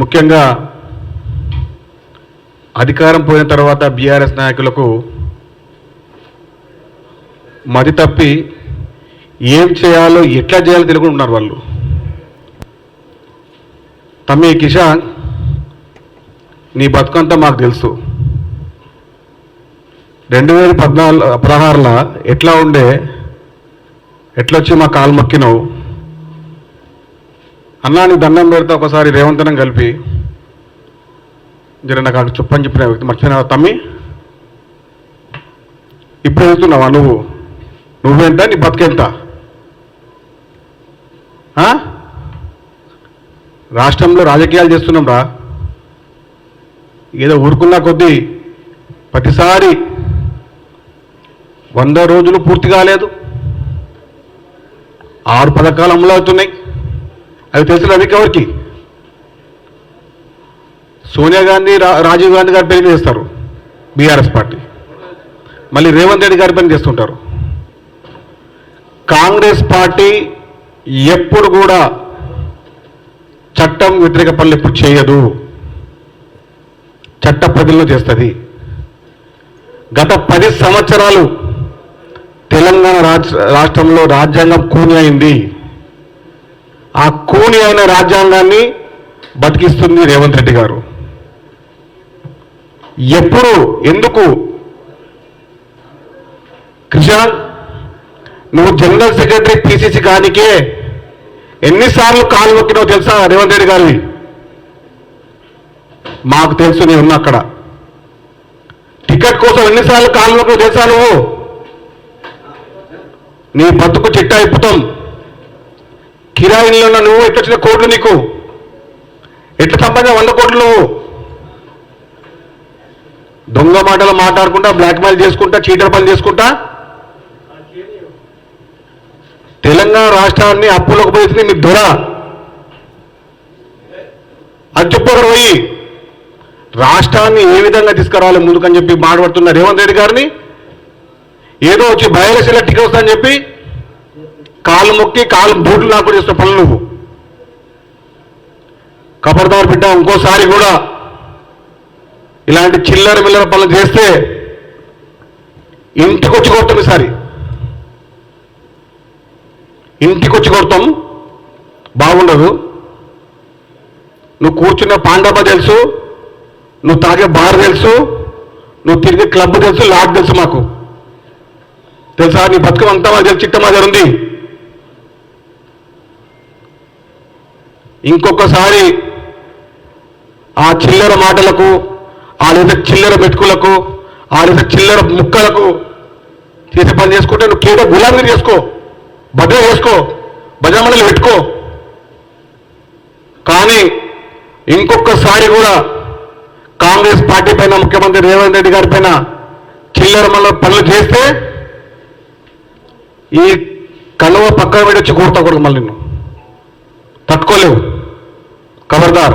ముఖ్యంగా అధికారం పోయిన తర్వాత బీఆర్ఎస్ నాయకులకు మది తప్పి ఏం చేయాలో ఎట్లా చేయాలో తెలుగు ఉన్నారు వాళ్ళు. తమ్మి కిషాన్ నీ బతుకంతా మాకు తెలుసు. రెండు వేల పద్నాలుగు పదహారులో ఎట్లా ఉండే ఎట్లొచ్చి మా కాలు మొక్కినావు? అన్నాని దండం పెడితే ఒకసారి రేవంతనం కలిపి. జర నాకు చెప్పని చెప్పిన వ్యక్తి తమ్మి? ఇప్పుడు వెళ్తున్నావా నువ్వు? నువ్వెంత నీ బతికెంత ఆ? రాష్ట్రంలో రాజకీయాలు చేస్తున్నాం రా. ఏదో ఊరుకున్న కొద్దీ ప్రతిసారి వంద రోజులు పూర్తి కాలేదు. ఆరు పథకాలు అమలు అవుతున్నాయి. అవి తెలుసు అది ఎవరికి? సోనియా గాంధీ రా- రాజీవ్ గాంధీ గారి పేరు చేస్తారు. BRS party. మళ్ళీ రేవంత్ రెడ్డి గారి పని చేస్తుంటారు. కాంగ్రెస్ పార్టీ ఎప్పుడు కూడా చట్టం వ్యతిరేక పనులు ఎప్పుడు చేయదు. చట్ట ప్రజలను చేస్తుంది. గత పది సంవత్సరాలు తెలంగాణ రాష్ట్రంలో రాజ్యాంగం కూని అయింది. ఆ కూని అయిన రాజ్యాంగాన్ని బతికిస్తుంది రేవంత్ రెడ్డి గారు. ఎప్పుడు ఎందుకు? కిషాన్ నువ్వు జనరల్ సెక్రటరీ పిసిసి కానికే ఎన్నిసార్లు కాలు నొక్కినావు తెలుసా రేవంత్ రెడ్డి గారివి? మాకు తెలుసు నేను ఉన్నా అక్కడ. టికెట్ కోసం ఎన్నిసార్లు కాలు నొక్కినావు తెలుసా నువ్వు? నీ బతుకు చిట్టా ఇప్పుతాం. కిరాయిల్లో ఉన్న నువ్వు? ఎట్లా కోట్లు నీకు? ఎట్లా సంపాదించిన వంద కోట్లు నువ్వు? దొంగ మాటలు మాట్లాడుకుంటా బ్లాక్మెయిల్ చేసుకుంటా చీటర్ పని చేసుకుంటా? తెలంగాణ రాష్ట్రాన్ని అప్పులకు పోయింది మీ దొర. అది పోయి. రాష్ట్రాన్ని ఏ విధంగా తీసుకురావాలి ముందుకని చెప్పి మాట్లాడుతున్న రేవంత్ రెడ్డి గారిని? ఏదో వచ్చి బయలుసీల టికెట్ వస్తా చెప్పి కాలు మొక్కి కాలు బూట్లు నాకు చేసిన పనులు నువ్వు. కబర్దార్ బిడ్డ ఇంకోసారి కూడా ఇలాంటి చిల్లర మిల్లర పనులు చేస్తే ఇంటికి వచ్చి కొడతాం ఈసారి. ఇంటికి వచ్చి కొడతాం. బాగుండదు. నువ్వు కూర్చున్న పాండవ తెలుసు నువ్వు తాగే బార్ తెలుసు నువ్వు తిరిగే క్లబ్ తెలుసు లాడ్ తెలుసు మాకు. తెలుసా? నీ బతుకం అంతా మాకు తెలుసు చిట్ట మాదిరి ఇంకొకసారి ఆ చిల్లర మాటలకు ఆ లేదా చిల్లర మెతుకులకు ఆ లేదా చిల్లర ముక్కలకు చేసే పని చేసుకుంటే నువ్వు కేవలం గులాబీ చేసుకో భద్ర చేసుకో భజనమండలి పెట్టుకో. కానీ ఇంకొకసారి కూడా కాంగ్రెస్ పార్టీ పైన ముఖ్యమంత్రి రేవంత్ రెడ్డి గారి పైన చిల్లర మళ్ళీ పనులు చేస్తే ఈ కలువ పక్కన పెట్టి వచ్చి కూడతా కొడుకు మళ్ళీ मत ले खबरदार